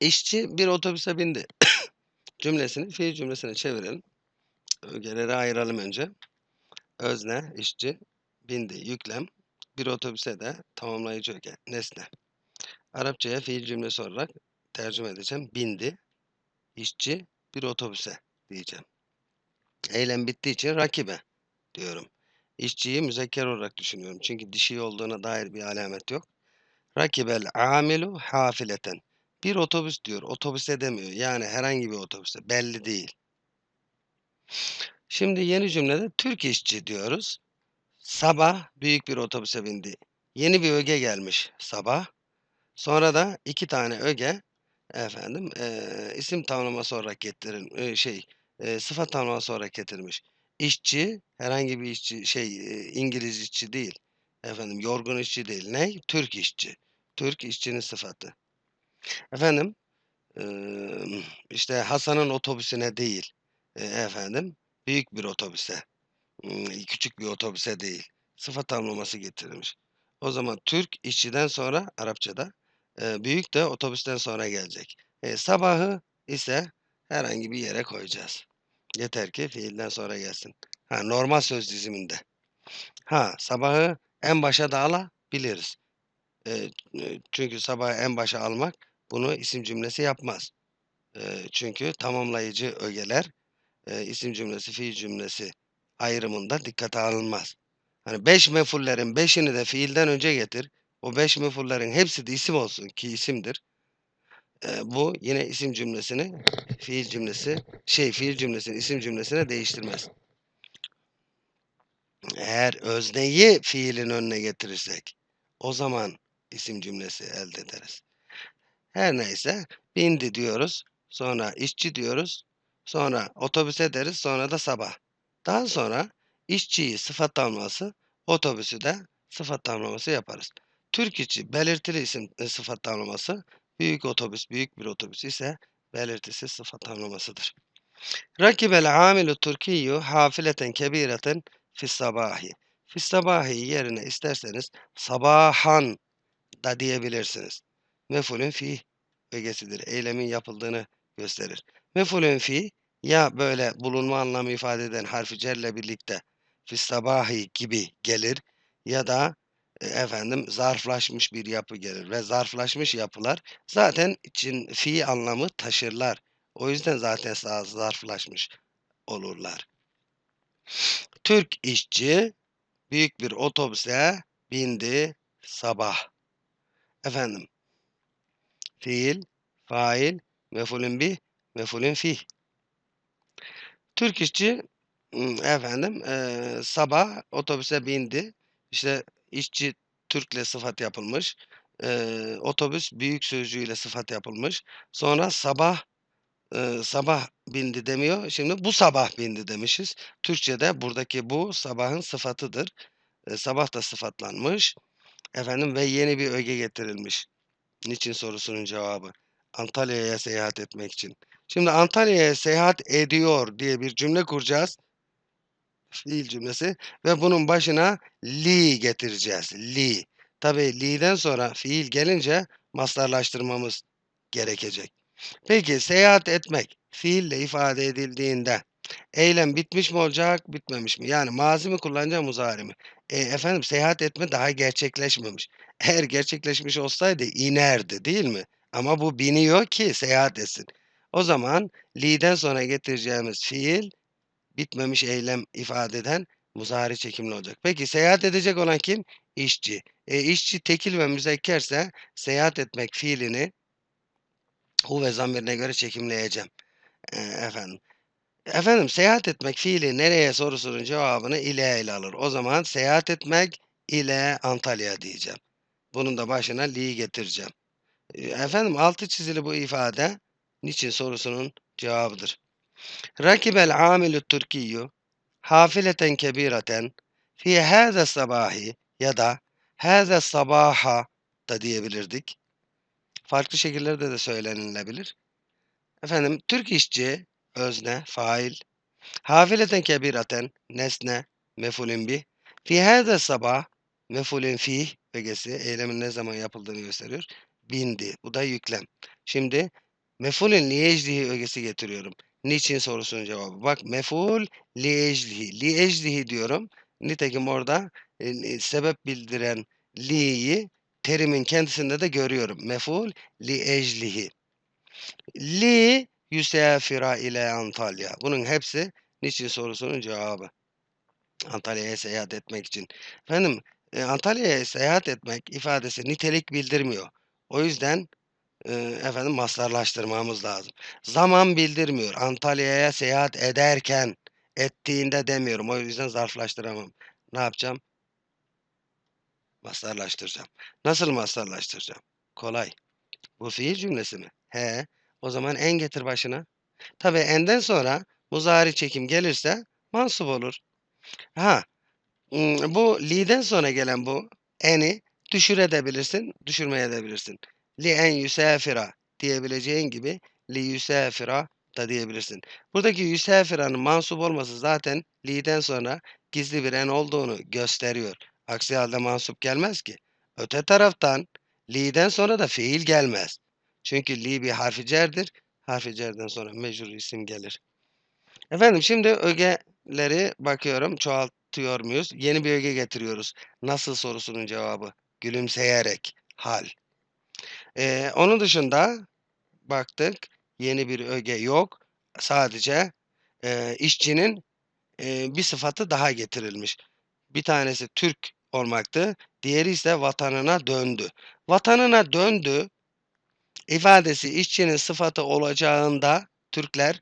İşçi bir otobüse bindi. Cümlesini fiil cümlesine çevirelim. Ögeleri ayıralım önce. Özne, işçi, bindi, yüklem. Bir otobüse de tamamlayıcı öge, nesne. Arapçaya fiil cümlesi olarak tercüme edeceğim. Bindi, işçi, bir otobüse diyeceğim. Eylem bittiği için rakibe diyorum. İşçiyi müzekker olarak düşünüyorum. Çünkü dişi olduğuna dair bir alamet yok. Rakibel amilu hafileten. Bir otobüs diyor. Otobüse demiyor. Yani herhangi bir otobüse. Belli değil. Şimdi yeni cümlede Türk işçi diyoruz. Sabah büyük bir otobüse bindi. Yeni bir öge gelmiş sabah. Sonra da iki tane öge efendim eee, isim tamlaması olarak getirin eee, şey eee, sıfat tamlaması olarak getirmiş. İşçi herhangi bir işçi şey eee, İngiliz işçi değil. Efendim yorgun işçi değil. Ne? Türk işçi. Türk işçinin sıfatı. Efendim eee, işte Hasan'ın otobüsüne değil. eee, efendim büyük bir otobüse. Küçük bir otobüse değil. Sıfat tamlaması getirilmiş. O zaman Türk işçiden sonra Arapçada e, büyük de otobüsten sonra gelecek. E, sabahı ise herhangi bir yere koyacağız. Yeter ki fiilden sonra gelsin. Ha, normal söz diziminde. Ha, sabahı en başa da alabiliriz. E, e, çünkü sabahı en başa almak bunu isim cümlesi yapmaz. E, çünkü tamamlayıcı ögeler e, isim cümlesi, fiil cümlesi ayrımında dikkate alınmaz. Hani beş mefullerin beşini de fiilden önce getir. O beş mefullerin hepsi de isim olsun ki isimdir. E, bu yine isim cümlesini fiil cümlesi şey fiil cümlesini isim cümlesine değiştirmez. Eğer özneyi fiilin önüne getirirsek o zaman isim cümlesi elde ederiz. Her neyse bindi diyoruz. Sonra işçi diyoruz. Sonra otobüse deriz. Sonra da sabah. Daha sonra işçiyi sıfatlanması, otobüsü de sıfatlanması yaparız. Türk içi belirtili isim e, sıfatlanması, büyük otobüs, büyük bir otobüs ise belirtisi sıfatlanmasıdır. Rakibel amilu Türkiyyü hafileten kebireten fis sabahi. Fis sabahi yerine isterseniz sabahan da diyebilirsiniz. Mefulün fi ögesidir. Eylemin yapıldığını gösterir. Mefulün fi ya böyle bulunma anlamı ifade eden harfi cerle birlikte fistabahi gibi gelir ya da e, efendim zarflaşmış bir yapı gelir ve zarflaşmış yapılar zaten için fi anlamı taşırlar. O yüzden zaten zarflaşmış olurlar. Türk işçi büyük bir otobüse bindi sabah. Efendim fiil, fail, mefulün bih, mefulün fih. Türk işçi efendim e, sabah otobüse bindi. İşte işçi Türk'le sıfat yapılmış. E, otobüs büyük sözcüğüyle sıfat yapılmış. Sonra sabah e, sabah bindi demiyor. Şimdi bu sabah bindi demişiz. Türkçe'de buradaki bu sabahın sıfatıdır. E, sabah da sıfatlanmış. Efendim ve yeni bir öge getirilmiş. Niçin sorusunun cevabı. Antalya'ya seyahat etmek için. Şimdi Antalya'ya seyahat ediyor diye bir cümle kuracağız. Fiil cümlesi ve bunun başına li getireceğiz. Li. Tabi li'den sonra fiil gelince mastarlaştırmamız gerekecek. Peki seyahat etmek fiille ifade edildiğinde eylem bitmiş mi olacak, bitmemiş mi? Yani mazi mi kullanacağım, muzari mi? E, efendim seyahat etme daha gerçekleşmemiş. Eğer gerçekleşmiş olsaydı inerdi değil mi? Ama bu biniyor ki seyahat etsin. O zaman li'den sonra getireceğimiz fiil bitmemiş eylem ifade eden muzari çekimli olacak. Peki seyahat edecek olan kim? İşçi. E, işçi tekil ve müzekkerse seyahat etmek fiilini hu ve zamirine göre çekimleyeceğim. E, efendim. Efendim seyahat etmek fiili nereye sorusunun cevabını ile ile alır. O zaman seyahat etmek ile Antalya diyeceğim. Bunun da başına li getireceğim. Efendim altı çizili bu ifade niçin sorusunun cevabıdır. Rakibel amilü Türkiyyü hafileten kebireten fi hâze sabahi ya da hâze sabaha da diyebilirdik. Farklı şekillerde de söylenilebilir. Efendim Türk işçi özne, fail, hafileten kebiraten nesne, mefulün bih, fi hâze sabah mefulün fih ögesi eylemin ne zaman yapıldığını gösteriyor. Bindi. Bu da yüklem. Şimdi Mef'ulün lieclihi ögesi getiriyorum. Niçin sorusunun cevabı. Bak mef'ul lieclihi. Lieclihi diyorum. Nitekim orada e, sebep bildiren li'yi terimin kendisinde de görüyorum. Mef'ul lieclihi. Li yüsafira ile Antalya. Bunun hepsi niçin sorusunun cevabı. Antalya'ya seyahat etmek için. Efendim e, Antalya'ya seyahat etmek ifadesi nitelik bildirmiyor. O yüzden e, efendim mastarlaştırmamız lazım. Zaman bildirmiyor. Antalya'ya seyahat ederken ettiğinde demiyorum. O yüzden zarflaştıramam. Ne yapacağım? Mastarlaştıracağım. Nasıl mastarlaştıracağım? Kolay. Bu fiil cümlesi mi? He. O zaman en getir başına. Tabii enden sonra muzari çekim gelirse mansup olur. Ha, bu li'den sonra gelen bu eni düşürebilirsin, düşürmeyebilirsin. Li en yusafira diyebileceğin gibi li yusafira da diyebilirsin. Buradaki yusafiranın mansup olması zaten li'den sonra gizli bir en olduğunu gösteriyor. Aksi halde mansup gelmez ki. Öte taraftan li'den sonra da fiil gelmez. Çünkü li bir harfi cerdir. Harfi cerden sonra mecrur isim gelir. Efendim şimdi ögeleri bakıyorum çoğaltıyor muyuz? Yeni bir öge getiriyoruz. Nasıl sorusunun cevabı. Gülümseyerek. Hal. Ee, onun dışında baktık yeni bir öge yok. Sadece e, işçinin e, bir sıfatı daha getirilmiş. Bir tanesi Türk olmaktı. Diğeri ise vatanına döndü. Vatanına döndü ifadesi işçinin sıfatı olacağında Türkler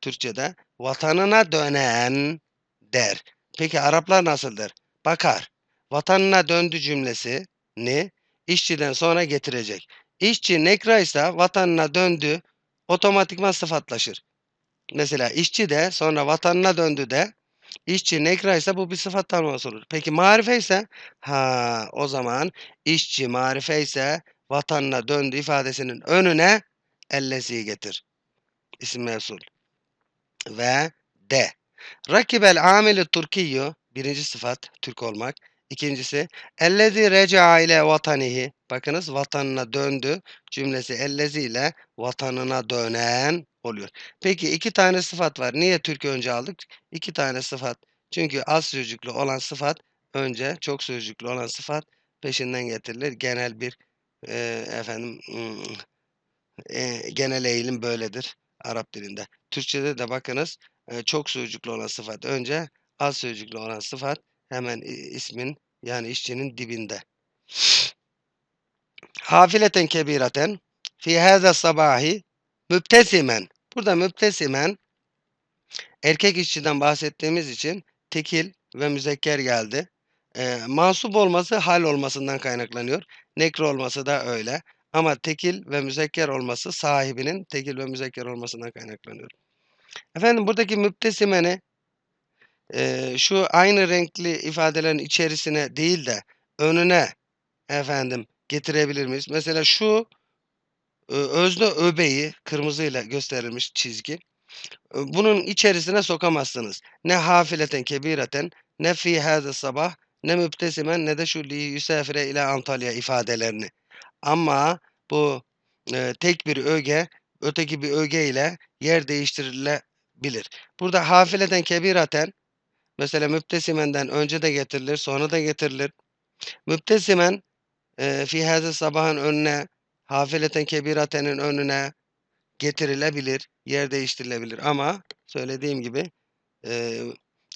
Türkçe'de vatanına dönen der. Peki Araplar nasıl der? Bakar. Vatanına döndü cümlesini işçiden sonra getirecek. İşçi nekra ise vatanına döndü otomatikman sıfatlaşır. Mesela işçi de sonra vatanına döndü de işçi nekra ise bu bir sıfat tanımlaması olur. Peki marife ise ha o zaman işçi marife ise vatanına döndü ifadesinin önüne ellezi getir. İsim mevsul ve de. Rakibel ameli Türkiyyü birinci sıfat Türk olmak. İkincisi ellezi reca ile vatanihi. Bakınız vatanına döndü cümlesi ellezi ile vatanına dönen oluyor. Peki iki tane sıfat var. Niye Türk önce aldık? İki tane sıfat. Çünkü az sözcüklü olan sıfat önce çok sözcüklü olan sıfat peşinden getirilir. Genel bir e, efendim e, genel eğilim böyledir Arap dilinde. Türkçede de bakınız e, çok sözcüklü olan sıfat önce, az sözcüklü olan sıfat hemen ismin yani işçinin dibinde. Hafileten kebiraten fi hâze sabahi mübtesimen. Burada mübtesimen erkek işçiden bahsettiğimiz için tekil ve müzekker geldi. E, mansup olması hal olmasından kaynaklanıyor. Nekro olması da öyle. Ama tekil ve müzekker olması sahibinin tekil ve müzekker olmasından kaynaklanıyor. Efendim buradaki müptesimeni e, şu aynı renkli ifadelerin içerisine değil de önüne efendim getirebilir miyiz? Mesela şu e, özne öbeği kırmızıyla gösterilmiş çizgi. E, bunun içerisine sokamazsınız. Ne hafileten kebireten ne fi hâze sabah ne müptesimen ne de şu li yüsafire ile Antalya ifadelerini. Ama bu e, tek bir öge öteki bir öge ile yer değiştirilebilir. Burada hafileden kebiraten mesela müptesimenden önce de getirilir, sonra da getirilir. Müptesimen e, fi haze sabahın önüne hafileten kebiratenin önüne getirilebilir, yer değiştirilebilir ama söylediğim gibi e,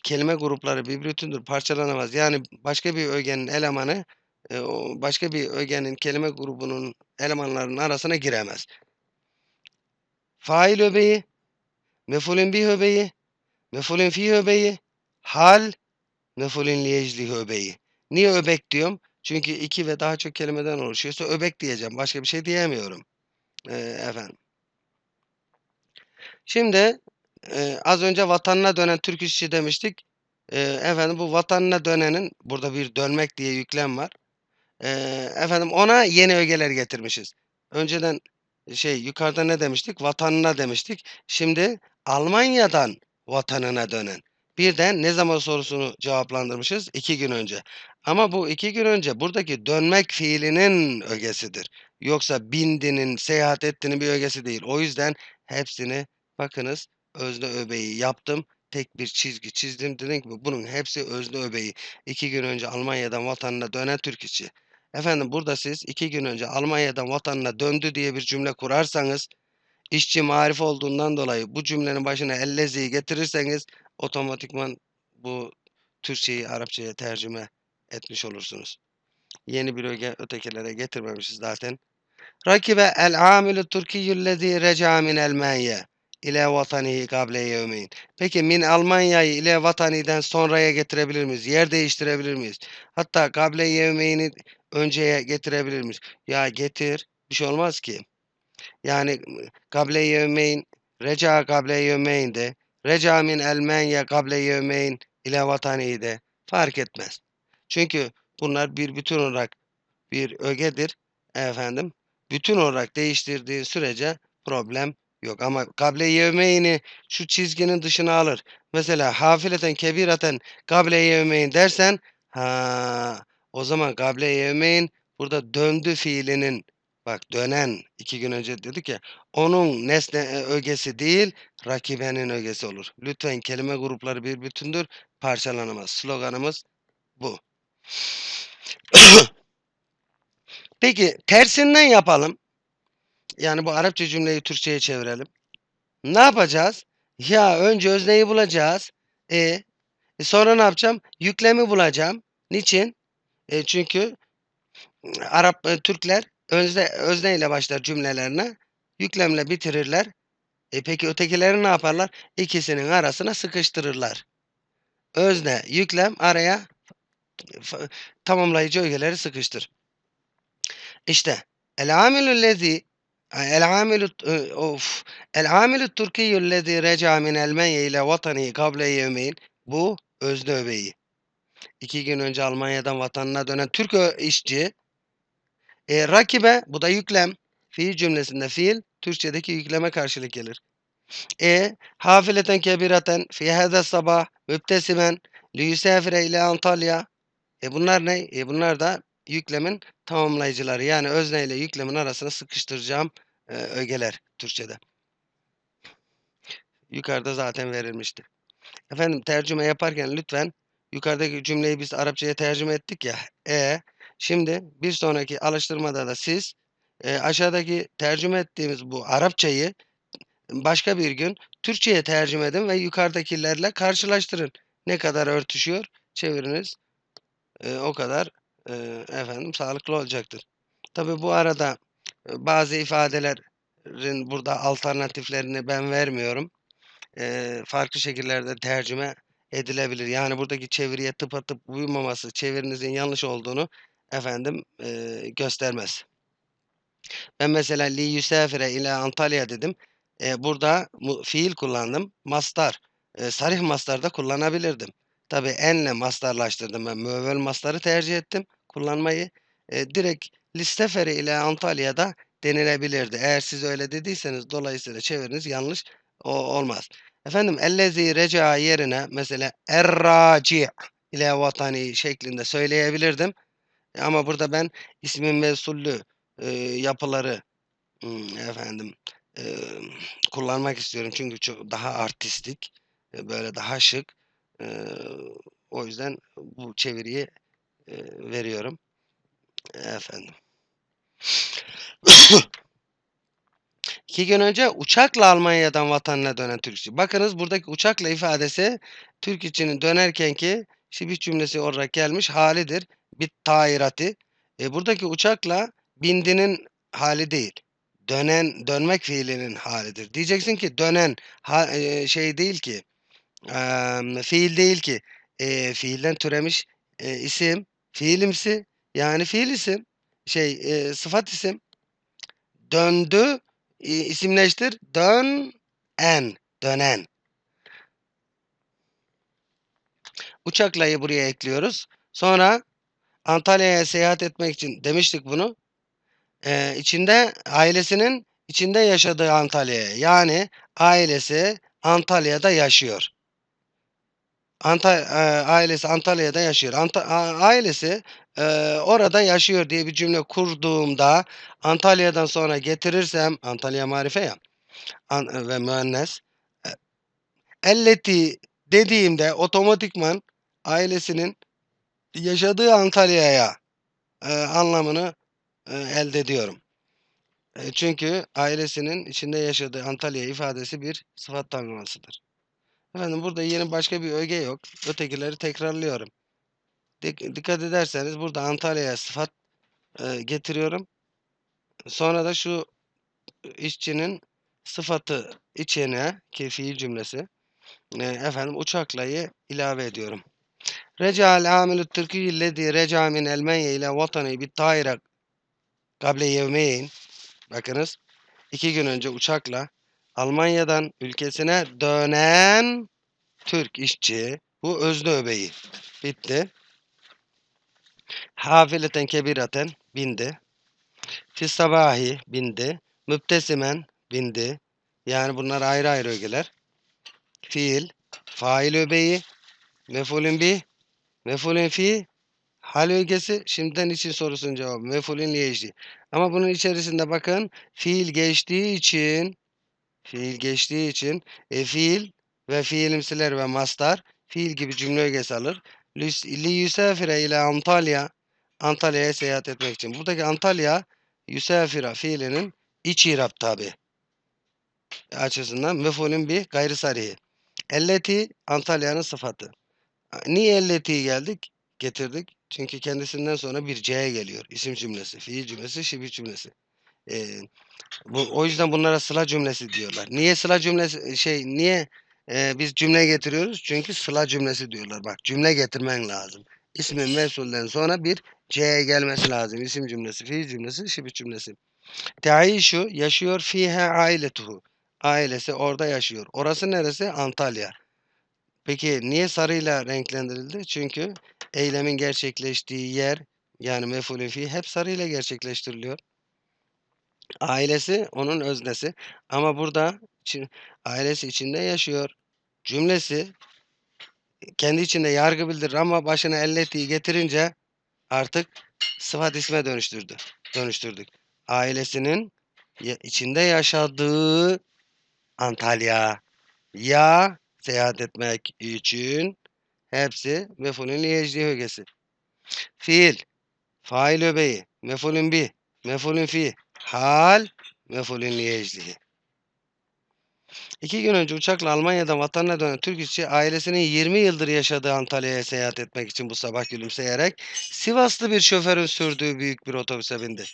kelime grupları bir bütündür, parçalanamaz. Yani başka bir ögenin elemanı e, başka bir ögenin kelime grubunun elemanlarının arasına giremez. Fail öbeği, mefulün bih öbeği, mefulün fi öbeği, hal, mefulün liyecli öbeği. Niye öbek diyorum? Çünkü iki ve daha çok kelimeden oluşuyorsa öbek diyeceğim. Başka bir şey diyemiyorum. Ee, efendim. Şimdi e, az önce vatanına dönen Türk işçi demiştik. E, efendim bu vatanına dönenin burada bir dönmek diye yüklem var. E, efendim ona yeni ögeler getirmişiz. Önceden şey yukarıda ne demiştik? Vatanına demiştik. Şimdi Almanya'dan vatanına dönen. Birden ne zaman sorusunu cevaplandırmışız? İki gün önce. Ama bu iki gün önce buradaki dönmek fiilinin ögesidir. Yoksa bindinin, seyahat ettiğinin bir ögesi değil. O yüzden hepsini bakınız özne öbeği yaptım. Tek bir çizgi çizdim. Dedim ki bunun hepsi özne öbeği. İki gün önce Almanya'dan vatanına dönen Türk işçi. Efendim burada siz iki gün önce Almanya'dan vatanına döndü diye bir cümle kurarsanız işçi marif olduğundan dolayı bu cümlenin başına elleziyi getirirseniz otomatikman bu Türkçeyi Arapçaya tercüme etmiş olursunuz. Yeni bir öge ötekilere getirmemişiz zaten. Rakibe el amilü Türkiyyüllezî reca min Almanya ile vatanihi kable yevmeyn. Peki min Almanya'yı ile vataniden sonraya getirebilir miyiz? Yer değiştirebilir miyiz? Hatta kable yevmeyni önceye getirebilir miyiz? Ya getir. Bir şey olmaz ki. Yani kable yevmeyn reca kable yevmeyn de reca min Almanya kable yevmeyn ile vatanihi de fark etmez. Çünkü bunlar bir bütün olarak bir ögedir efendim. Bütün olarak değiştirdiği sürece problem yok. Ama kable yevmeyni şu çizginin dışına alır. Mesela hafileten kebiraten kable yevmeyn dersen ha o zaman kable yevmeyn burada döndü fiilinin bak dönen iki gün önce dedik ya onun nesne e, ögesi değil rakibenin ögesi olur. Lütfen kelime grupları bir bütündür parçalanamaz. Sloganımız bu. Peki tersinden yapalım. Yani bu Arapça cümleyi Türkçe'ye çevirelim. Ne yapacağız? Ya önce özneyi bulacağız. E, e sonra ne yapacağım? Yüklemi bulacağım. Niçin? E, çünkü Arap e, Türkler özne, özne ile başlar cümlelerine. Yüklemle bitirirler. E peki ötekileri ne yaparlar? İkisinin arasına sıkıştırırlar. Özne, yüklem araya tamamlayıcı ögeleri sıkıştır. İşte el amilü lezi of el amilü Türkiyyü lezi reca min Almanya ile vatani kable yevmeyn bu özne öbeği. İki gün önce Almanya'dan vatanına dönen Türk işçi e, rakibe bu da yüklem. Fiil cümlesinde fiil Türkçedeki yükleme karşılık gelir. E hafileten kebiraten fi hada sabah mübtesimen li ile Antalya. E bunlar ne? E bunlar da yüklemin tamamlayıcıları. Yani özne ile yüklemin arasına sıkıştıracağım e, ögeler Türkçe'de. Yukarıda zaten verilmişti. Efendim tercüme yaparken lütfen yukarıdaki cümleyi biz Arapçaya tercüme ettik ya. E şimdi bir sonraki alıştırmada da siz e, aşağıdaki tercüme ettiğimiz bu Arapçayı başka bir gün Türkçe'ye tercüme edin ve yukarıdakilerle karşılaştırın. Ne kadar örtüşüyor çeviriniz e, o kadar e, efendim sağlıklı olacaktır. Tabi bu arada bazı ifadelerin burada alternatiflerini ben vermiyorum. E, farklı şekillerde tercüme edilebilir. Yani buradaki çeviriye tıpatıp uymaması çevirinizin yanlış olduğunu efendim e, göstermez. Ben mesela li yusafire ile Antalya dedim. E, burada fiil kullandım. Mastar. E, sarih mastarda kullanabilirdim. Tabi enle mastarlaştırdım ben. Müevvel mastarı tercih ettim kullanmayı. E, direkt listeferi ile Antalya'da denilebilirdi. Eğer siz öyle dediyseniz dolayısıyla çeviriniz yanlış o, olmaz. Efendim ellezi reca yerine mesela erraci ile vatani şeklinde söyleyebilirdim. Ama burada ben ismin mesullü e, yapıları efendim e, kullanmak istiyorum. Çünkü çok daha artistik, e, böyle daha şık. E, o yüzden bu çeviriyi e, veriyorum. Efendim. İki gün önce uçakla Almanya'dan vatanına dönen Türkçü. Bakınız buradaki uçakla ifadesi Türk içinin dönerkenki şibih cümlesi olarak gelmiş halidir. Bir tairati. E, buradaki uçakla bindinin hali değil. Dönen, dönmek fiilinin halidir. Diyeceksin ki dönen ha, e, şey değil ki, e, fiil değil ki. E, fiilden türemiş e, isim, fiilimsi yani fiil isim, şey e, sıfat isim. Döndü e, isimleştir. Dön en, dönen. Uçaklayı buraya ekliyoruz. Sonra Antalya'ya seyahat etmek için demiştik bunu. Ee, içinde ailesinin içinde yaşadığı Antalya'ya. Yani ailesi Antalya'da yaşıyor. Anta, e, ailesi Antalya'da yaşıyor. Anta, a, ailesi eee, orada yaşıyor diye bir cümle kurduğumda Antalya'dan sonra getirirsem Antalya marife ya an ve müennes e elleti dediğimde otomatikman ailesinin yaşadığı Antalya'ya, eee, anlamını, eee, elde ediyorum. Eee, çünkü ailesinin içinde yaşadığı Antalya ifadesi bir sıfat tamlamasıdır. Efendim burada yeni başka bir öge yok. Ötekileri tekrarlıyorum. Dik dikkat ederseniz burada Antalya'ya sıfat, eee, getiriyorum. Sonra da şu işçinin sıfatı içine ki fiil cümlesi, eee, efendim uçaklayı ilave ediyorum. Reca'al amilut Türkiyyellezî reca min Almanya ile vatani bit-tâire kable yevmeyn. Bakınız 2 gün önce uçakla Almanya'dan ülkesine dönen Türk işçi. Bu özne öbeği. Bitti. Hafileten kebireten bindi. Fissabahi bindi. Mübtesimen bindi. Yani bunlar ayrı ayrı ögeler. Fiil, fail öbeği, mefulün bih, mefulün fi, hal ögesi, şimdiden için sorusunun cevabı mefulün liyecdi. Ama bunun içerisinde bakın fiil geçtiği için fiil geçtiği için e, fiil ve fiilimsiler ve mastar fiil gibi cümle ögesi alır. Li yusafire ile Antalya Antalya'ya seyahat etmek için. Buradaki Antalya yusafira fiilinin iç irap tabi açısından mefulün bir gayri sarihi. Elleti Antalya'nın sıfatı. Niye elleti geldik? Getirdik. Çünkü kendisinden sonra bir C'ye geliyor. İsim cümlesi, fiil cümlesi, şibih cümlesi. Ee, bu, o yüzden bunlara sıla cümlesi diyorlar. Niye sıla cümlesi şey niye e, biz cümle getiriyoruz? Çünkü sıla cümlesi diyorlar. Bak cümle getirmen lazım. İsmin mesulden sonra bir C'ye gelmesi lazım. İsim cümlesi, fiil cümlesi, şibih cümlesi. Teayişu yaşıyor fihe ailetuhu. Ailesi orada yaşıyor. Orası neresi? Antalya. Peki niye sarıyla renklendirildi? Çünkü eylemin gerçekleştiği yer yani mefulün fi hep sarıyla gerçekleştiriliyor. Ailesi onun öznesi ama burada ailesi içinde yaşıyor. Cümlesi kendi içinde yargı bildirir ama başına elletiği getirince artık sıfat isme dönüştürdü. Dönüştürdük. Ailesinin içinde yaşadığı Antalya ya seyahat etmek için hepsi mefulün liyecdi ögesi. Fiil, fail öbeği, mefulün bi, mefulün fi, hal, mefulün liyecdihi. İki gün önce uçakla Almanya'dan vatanına dönen Türk işçi ailesinin 20 yıldır yaşadığı Antalya'ya seyahat etmek için bu sabah gülümseyerek Sivaslı bir şoförün sürdüğü büyük bir otobüse bindi.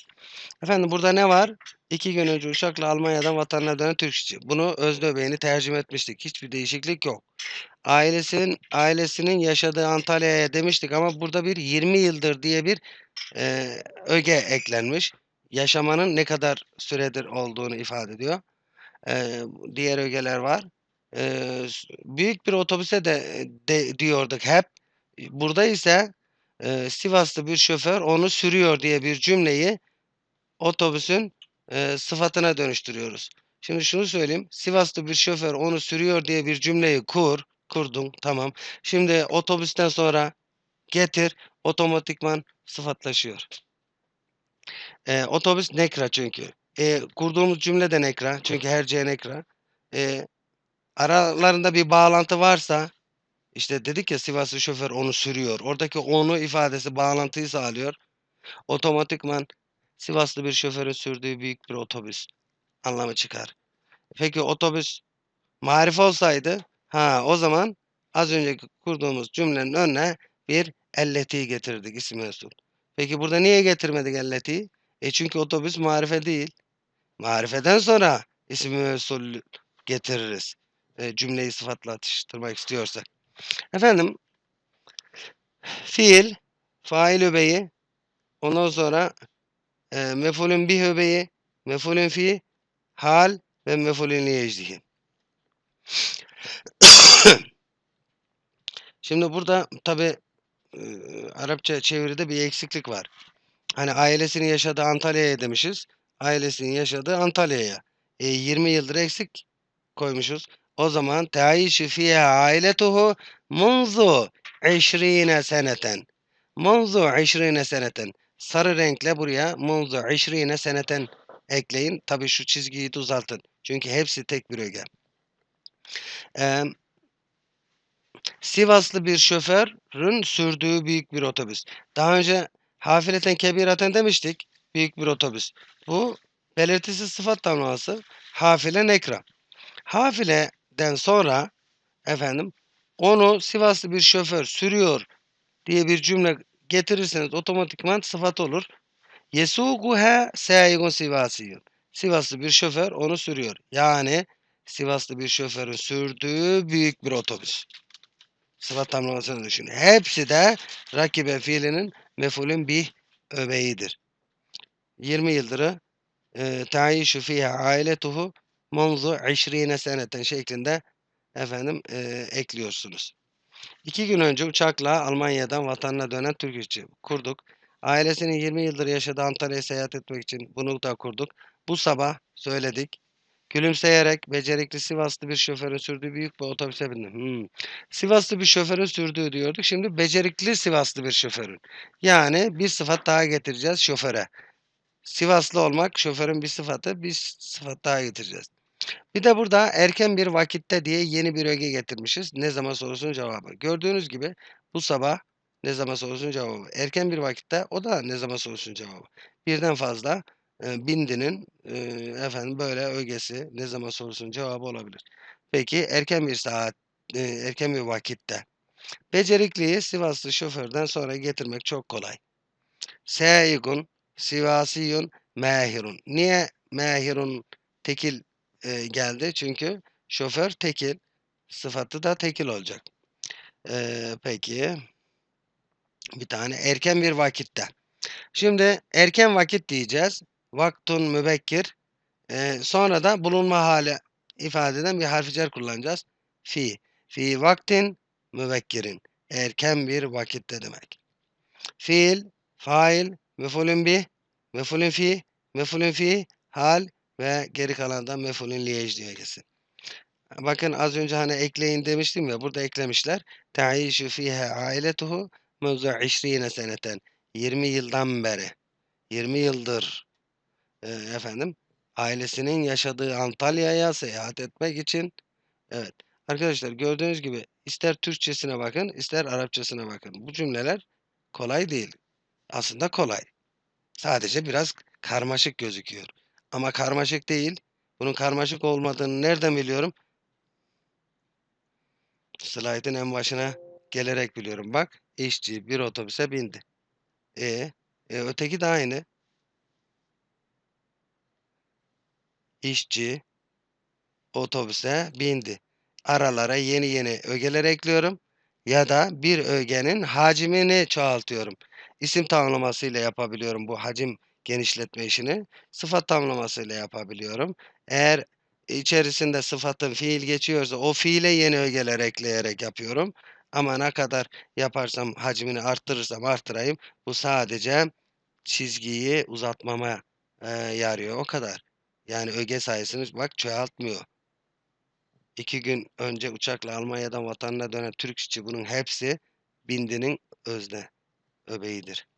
Efendim burada ne var? İki gün önce uçakla Almanya'dan vatanına dönen Türk işçi. Bunu öznöbeğini tercüme etmiştik. Hiçbir değişiklik yok. Ailesinin ailesinin yaşadığı Antalya'ya demiştik ama burada bir 20 yıldır diye bir e, öge eklenmiş. Yaşamanın ne kadar süredir olduğunu ifade ediyor. E, diğer ögeler var. E, büyük bir otobüse de, de diyorduk hep. Burada ise e, Sivaslı bir şoför onu sürüyor diye bir cümleyi otobüsün e, sıfatına dönüştürüyoruz. Şimdi şunu söyleyeyim. Sivaslı bir şoför onu sürüyor diye bir cümleyi kur. Kurdun. Tamam. Şimdi otobüsten sonra getir. Otomatikman sıfatlaşıyor. E, otobüs nekra çünkü. E, kurduğumuz cümle de nekra. Çünkü her C nekra. E, aralarında bir bağlantı varsa işte dedik ya Sivaslı şoför onu sürüyor. Oradaki onu ifadesi bağlantıyı sağlıyor. Otomatikman Sivaslı bir şoförün sürdüğü büyük bir otobüs anlamı çıkar. Peki otobüs marife olsaydı ha o zaman az önceki kurduğumuz cümlenin önüne bir elleti getirdik isim mesul. Peki burada niye getirmedik elleti? E çünkü otobüs marife değil. Marifeden sonra isim mesul getiririz. E, cümleyi sıfatla atıştırmak istiyorsak. Efendim fiil, fail öbeği, ondan sonra e, mefulün bih öbeği, mefulün fi, hal ve mefulün liyecdihi. Şimdi burada tabi e, Arapça çeviride bir eksiklik var. Hani ailesinin yaşadığı Antalya'ya demişiz. Ailesinin yaşadığı Antalya'ya. E, 20 yıldır eksik koymuşuz. O zaman teayişi fiha ailetuhu munzu 20 seneten. Munzu 20 seneten. Sarı renkle buraya munzu 20 seneten ekleyin. Tabii şu çizgiyi düzeltin. Çünkü hepsi tek bir öge. Eee, Sivaslı bir şoförün sürdüğü büyük bir otobüs. Daha önce hafileten kebiraten demiştik. Büyük bir otobüs. Bu belirtisi sıfat tamlaması hafile nekra. Hafileden sonra efendim onu Sivaslı bir şoför sürüyor diye bir cümle getirirseniz otomatikman sıfat olur. Yesuguha sayigun Sivasiyun. Sivaslı bir şoför onu sürüyor. Yani Sivaslı bir şoförün sürdüğü büyük bir otobüs. Sıfat tamlamasını düşünün. Hepsi de rakibe fiilinin mefulün bih öbeğidir. 20 yıldırı e, tayyişu fiha ailetuhu munzu 20 seneten şeklinde efendim e, ekliyorsunuz. İki gün önce uçakla Almanya'dan vatanına dönen Türk işçi kurduk. Ailesinin 20 yıldır yaşadığı Antalya'ya seyahat etmek için bunu da kurduk. Bu sabah söyledik. Gülümseyerek becerikli Sivaslı bir şoförün sürdüğü büyük bir otobüse bindim. Hmm. Sivaslı bir şoförün sürdüğü diyorduk. Şimdi becerikli Sivaslı bir şoförün. Yani bir sıfat daha getireceğiz şoföre. Sivaslı olmak şoförün bir sıfatı, bir sıfat daha getireceğiz. Bir de burada erken bir vakitte diye yeni bir öge getirmişiz. Ne zaman sorusunun cevabı. Gördüğünüz gibi bu sabah ne zaman sorusunun cevabı. Erken bir vakitte o da ne zaman sorusunun cevabı. Birden fazla e, bindinin e, efendim böyle ögesi ne zaman sorusunun cevabı olabilir. Peki erken bir saat, e, erken bir vakitte. Becerikliyi Sivaslı şoförden sonra getirmek çok kolay. Seygun, Sivasiyun, Mahirun. Niye Mahirun tekil e, geldi? Çünkü şoför tekil, sıfatı da tekil olacak. E, peki, bir tane erken bir vakitte. Şimdi erken vakit diyeceğiz. Vaktun mübekkir. E, sonra da bulunma hali ifade eden bir harfi cer kullanacağız. Fi. Fi vaktin mübekkirin. Erken bir vakitte demek. Fiil, fail, mefulün bih, mefulün fi, mefulün fi, hal ve geri kalan da mefulün liyecli ögesi. Bakın az önce hani ekleyin demiştim ya burada eklemişler. Ta'işu fiha ailetuhu mevzu 20 seneten. 20 yıldan beri. 20 yıldır e, efendim ailesinin yaşadığı Antalya'ya seyahat etmek için evet arkadaşlar gördüğünüz gibi ister Türkçesine bakın ister Arapçasına bakın. Bu cümleler kolay değil. Aslında kolay. Sadece biraz karmaşık gözüküyor. Ama karmaşık değil. Bunun karmaşık olmadığını nereden biliyorum? Slaytın en başına gelerek biliyorum. Bak işçi bir otobüse bindi. E, e öteki de aynı. İşçi otobüse bindi. Aralara yeni yeni ögeler ekliyorum ya da bir ögenin hacmini çoğaltıyorum. İsim tamlamasıyla yapabiliyorum bu hacim genişletme işini. Sıfat tamlamasıyla yapabiliyorum. Eğer içerisinde sıfatın fiil geçiyorsa o fiile yeni ögeler ekleyerek yapıyorum. Ama ne kadar yaparsam hacmini arttırırsam arttırayım bu sadece çizgiyi uzatmama e, yarıyor o kadar. Yani öge sayısını bak çoğaltmıyor. İki gün önce uçakla Almanya'dan vatanına dönen Türk işçi bunun hepsi bindinin özne öbeğidir.